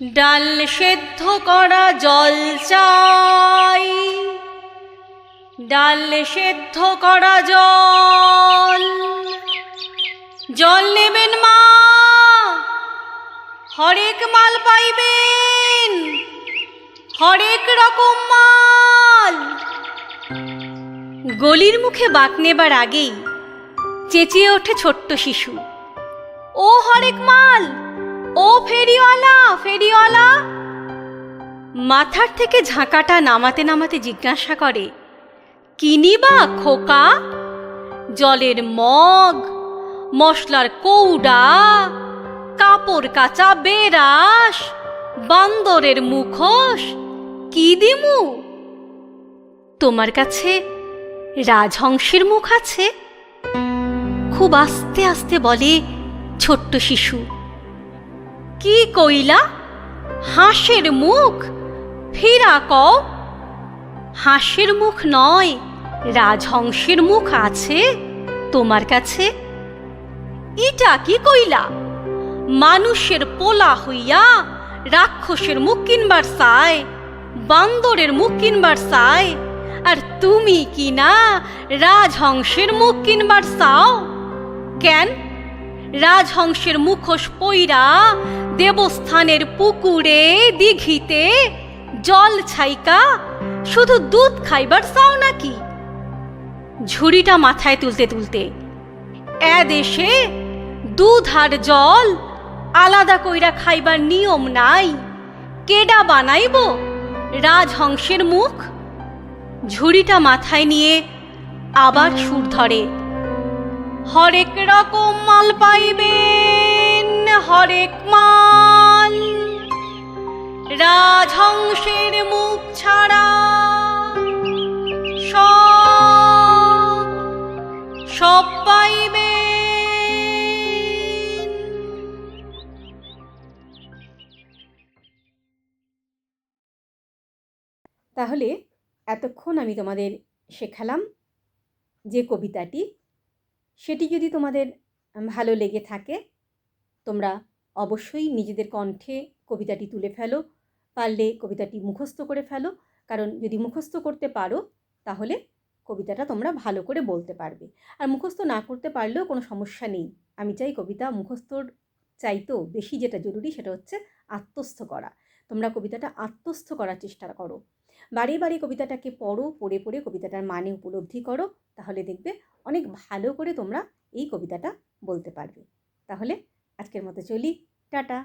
ডাল সেদ্ধ করা জল চাই। ডাল সেদ্ধ করা জল। জল নেবেন মা, হরেক মাল পাইবেন, হরেক রকম মাল। গলির মুখে বাঁক নেবার আগেই চেঁচিয়ে ওঠে ছোট্ট শিশু। ও হরেক মাল ও ফেরিওয়ালা ফেরিওয়ালা। মাথার থেকে ঝাঁকাটা নামাতে নামাতে জিজ্ঞাসা করে কিনিবা খোকা? জলের মগ, মশলার কৌডা, কাপড় কাচা বেরাস, বান্দরের মুখোশ, কি দিমু? তোমার কাছে রাজহংসের মুখ আছে? খুব আস্তে আস্তে বলে ছোট্ট শিশু। কি কইলা? হাঁসের মুখ? ফিরা কও। হাঁসের মুখ নয়, রাজহংসের মুখ আছে তোমার কাছে। ইটা কি কইলা? মানুষের পোলা হইয়া রাক্ষসের মুখ কিনবার চায়, বান্দরের মুখ কিনবার চায়। আর তুমি কি না রাজহংসের মুখ কিনবার চাও? কেন? রাজহংসের মুখোশ পইরা দেবস্থানের পুকুরে দিঘিতে জল ছাইকা, শুধু দুধ খাইবার চাও নাকি? ঝুড়িটা মাথায় তুলতে তুলতে এ দেশে দুধ আর জল আলাদা কইরা খাইবার নিয়ম নাই। কেডা বানাইব রাজহংসের মুখ? ঝুড়িটা মাথায় নিয়ে আবার সুর ধরে, হরেক রকম মাল পাইবেন, হরেক মাল রাজহংসের মুখ ছাড়া সব সব পাইবেন তাহলে এতক্ষণ আমি তোমাদের শেখালাম যে কবিতাটি, সেটি যদি তোমাদের ভালো লেগে থাকে, তোমরা অবশ্যই নিজেদের কণ্ঠে কবিতাটি তুলে ফেলো। পারলে কবিতাটি মুখস্থ করে ফেলো। কারণ যদি মুখস্থ করতে পারো, তাহলে কবিতাটা তোমরা ভালো করে বলতে পারবে। আর মুখস্থ না করতে পারলেও কোনো সমস্যা নেই। আমি চাই কবিতা মুখস্থর চাইতেও বেশি যেটা জরুরি সেটা হচ্ছে আত্মস্থ করা। তোমরা কবিতাটা আত্মস্থ করার চেষ্টা করো। বারে বারে কবিতাটাকে পড়ো, পড়ে পড়ে কবিতাটার মানে উপলব্ধি করো। তাহলে দেখবে অনেক ভালো করে তোমরা এই কবিতাটা বলতে পারবে। তাহলে আজকের মতো চলি। টাটা!